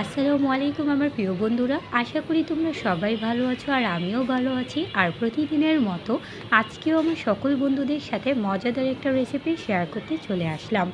আসসালামু আলাইকুম আমার প্রিয় বন্ধুরা, আশা করি তোমরা সবাই ভালো আছো আর আমিও ভালো আছি। আর প্রতিদিনের মতো আজকেও আমার সকল বন্ধুদের সাথে মজাদার একটা রেসিপি শেয়ার করতে চলে আসলাম।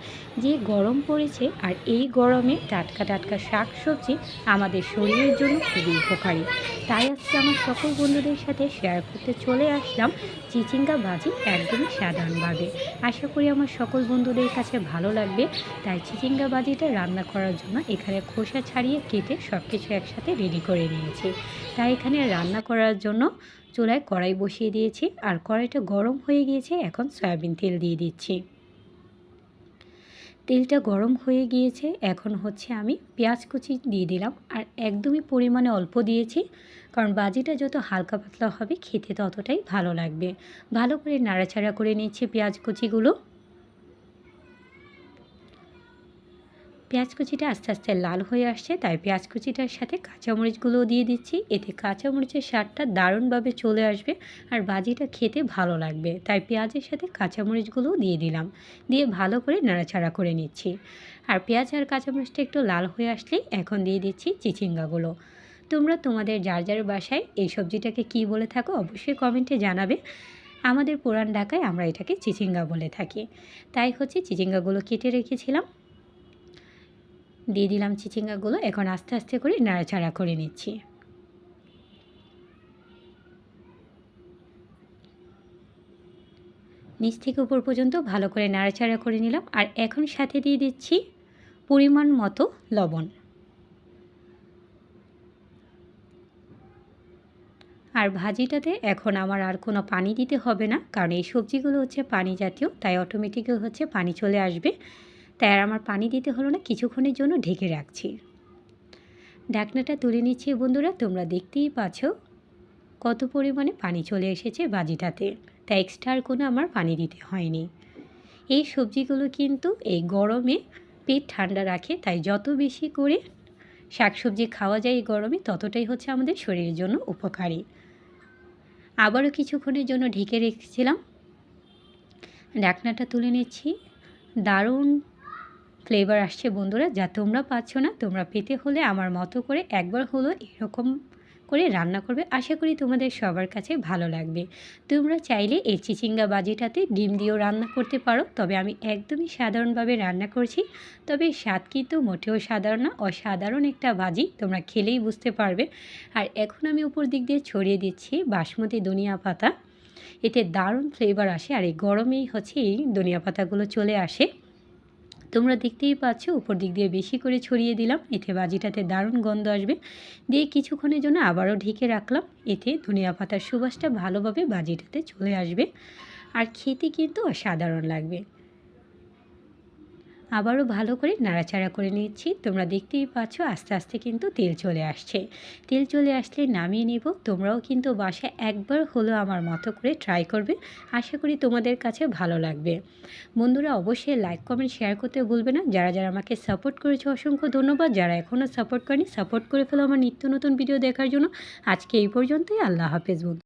যে গরম পড়েছে আর এই গরমে টাটকা টাটকা শাক সবজি আমাদের শরীরের জন্য খুবই উপকারী। তাই আজকে আমার সকল বন্ধুদের সাথে শেয়ার করতে চলে আসলাম চিচিঙ্গা ভাজি একদমই সাধারণভাবে। আশা করি আমার সকল বন্ধুদের কাছে ভালো লাগবে। তাই চিচিঙ্গা ভাজিটা রান্না করার জন্য এখানে খোসা ছাড়িয়ে কেটে সব কিছু একসাথে রেডি করে নিয়েছি। তাই এখানে রান্না করার জন্য চুলায় কড়াই বসিয়ে দিয়েছি আর কড়াইটা গরম হয়ে গিয়েছে, এখন সয়াবিন তেল দিয়ে দিচ্ছি। তেলটা গরম হয়ে গিয়েছে, এখন হচ্ছে আমি পেঁয়াজ কুচি দিয়ে দিলাম আর একদমই পরিমাণে অল্প দিয়েছি, কারণ বাজিটা যত হালকা পাতলা হবে খেতে ততটাই ভালো লাগবে। ভালো করে নাড়াচাড়া করে নিচ্ছি পেঁয়াজ কুচিগুলো। পেঁয়াজ কুচিটা আস্তে আস্তে লাল হয়ে আসছে, তাই পেঁয়াজ কুচিটার সাথে কাঁচামরিচগুলোও দিয়ে দিচ্ছি। এতে কাঁচামরিচের স্বাদটা দারুণভাবে চলে আসবে আর বাজিটা খেতে ভালো লাগবে, তাই পেঁয়াজের সাথে কাঁচামরিচগুলোও দিয়ে দিলাম। দিয়ে ভালো করে নাড়াচাড়া করে নিচ্ছি। আর পেঁয়াজ আর কাঁচামরিচটা একটু লাল হয়ে আসলেই এখন দিয়ে দিচ্ছি চিচিঙ্গাগুলো। তোমরা তোমাদের যার যার বাসায় এই সবজিটাকে কি বলে থাকো অবশ্যই কমেন্টে জানাবে। আমাদের পুরান ঢাকায় আমরা এটাকে চিচিঙ্গা বলে থাকি। তাই হচ্ছে চিচিঙ্গাগুলো কেটে রেখেছিলাম। দিয়ে দিলাম চিচিঙ্গাগুলো, এখন আস্তে আস্তে করে নাড়াচাড়া করে নিচ্ছি। নিচ থেকে উপর পর্যন্ত ভালো করে নাড়াচাড়া করে নিলাম, আর এখন সাথে দিয়ে দিচ্ছি পরিমাণ মতো লবণ। আর ভাজিটাতে এখন আমার আর কোনো পানি দিতে হবে না, কারণ এই সবজিগুলো হচ্ছে পানি জাতীয়, তাই অটোমেটিক হচ্ছে পানি চলে আসবে। তাই আর আমার পানি দিতে হলো না, কিছুক্ষণের জন্য ঢেকে রাখছি। ঢাকনাটা তুলে নিচ্ছি, বন্ধুরা, তোমরা দেখতেই পাচ্ছ কত পরিমাণে পানি চলে এসেছে বাজিটাতে। তাই এক্সট্রা আর কোনো আমার পানি দিতে হয়নি। এই সবজিগুলো কিন্তু এই গরমে পেট ঠান্ডা রাখে, তাই যত বেশি করে শাকসবজি খাওয়া যায় এই গরমে, ততটাই হচ্ছে আমাদের শরীরের জন্য উপকারী। আবারও কিছুক্ষণের জন্য ঢেকে রেখেছিলাম। ঢাকনাটা তুলে নিচ্ছি। দারুণ ফ্লেভার আসছে বন্ধুরা, যা তোমরা পাচ্ছ না, তোমরা পেতে হলে আমার মতো করে একবার হলো এরকম করে রান্না করবে। আশা করি তোমাদের সবার কাছে ভালো লাগবে। তোমরা চাইলে এই চিচিঙ্গা বাজিটাতে ডিম দিয়েও রান্না করতে পারো, তবে আমি একদমই সাধারণভাবে রান্না করছি। তবে স্বাদ কিন্তু মোটেও সাধারণ না, অসাধারণ একটা বাজি, তোমরা খেলেই বুঝতে পারবে। আর এখন আমি উপর দিক দিয়ে ছড়িয়ে দিচ্ছি বাসমতি ধনিয়া পাতা। এতে দারুণ ফ্লেভার আসে, আর এই গরমেই হচ্ছে এই ধনিয়া পাতাগুলো চলে আসে। তোমরা দেখতেই পাচ্ছ, উপর দিক দিয়ে বেশি করে ছড়িয়ে দিলাম। এতে বাজিটাতে দারুণ গন্ধ আসবে। দিয়ে কিছুক্ষণের জন্য আবারও ঢেকে রাখলাম। এতে ধনিয়া পাতার সুবাসটা ভালোভাবে বাজিটাতে চলে আসবে। আর খেতে কিন্তু অসাধারণ লাগবে। আবারও ভালো করে নাড়াচাড়া করে নিচ্ছি। তোমরা দেখতেই পাচ্ছ আস্তে আস্তে কিন্তু তেল চলে আসছে। তেল চলে আসলে নামিয়ে নেব। তোমরাও কিন্তু বাসায় একবার হলেও আমার মতো করে ট্রাই করবে। আশা করি তোমাদের কাছে ভালো লাগবে। বন্ধুরা অবশ্যই লাইক কমেন্ট শেয়ার করতে ভুলবে না। যারা যারা আমাকে সাপোর্ট করেছে, অসংখ্য ধন্যবাদ। যারা এখনও সাপোর্ট করেনি সাপোর্ট করে ফেলো আমার নিত্য নতুন ভিডিও দেখার জন্য। আজকে এই পর্যন্তই। আল্লাহ হাফেজ বন্ধু